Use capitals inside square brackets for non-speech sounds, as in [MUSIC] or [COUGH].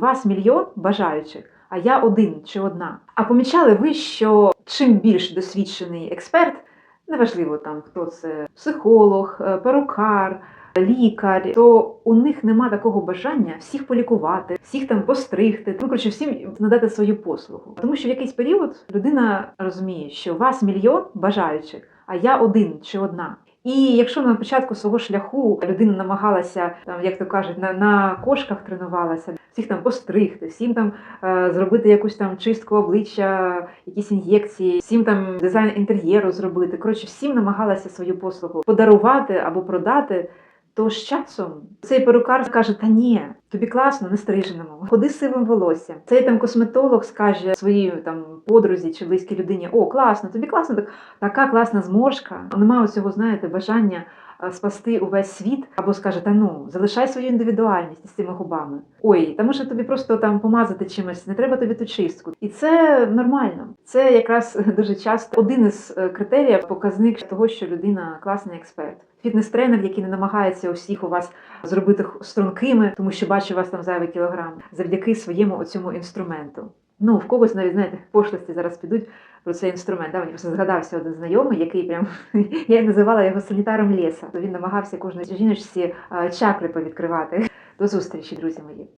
вас мільйон бажаючих, а я один чи одна. А помічали ви, що чим більш досвідчений експерт, неважливо там хто це психолог, е, перукар. Лікар, то у них нема такого бажання всіх полікувати, всіх там постригти, ну коротше, всім надати свою послугу. Тому що в якийсь період людина розуміє, що вас мільйон бажаючих, а я один чи одна. І якщо на початку свого шляху людина намагалася, там, як то кажуть, на, на кошках тренувалася, всіх там постригти, всім там е, зробити якусь там чистку обличчя, якісь ін'єкції, всім там дизайн інтер'єру зробити. Коротше, всім намагалася свою послугу подарувати або продати. То з часом цей перукар скаже: Та ні, тобі класно, не стриженому, ходи сивим волоссям. Цей там косметолог скаже своїй там подрузі чи близькій людині: О, класно, тобі класно, так така класна зморшка. Немає цього, знаєте, бажання спасти увесь світ, або скаже, та ну залишай свою індивідуальність з цими губами. Ой, та може тобі просто там помазати чимось, не треба тобі ту чистку. І це нормально. Це якраз [LAUGHS] дуже часто один із е, критеріїв, показник того, що людина класний експерт. Фітнес-тренер, який не намагається усіх у вас зробити стрункими, тому що бачить вас там зайвий кілограм, завдяки своєму оцьому інструменту. Ну, в когось навіть знаєте, пошлості зараз підуть про цей інструмент. Да, мені просто згадався один знайомий, який прям [LAUGHS] я називала його санітаром ліса. Він намагався кожній жіночці е, чакри повідкривати. До зустрічі, друзі мої.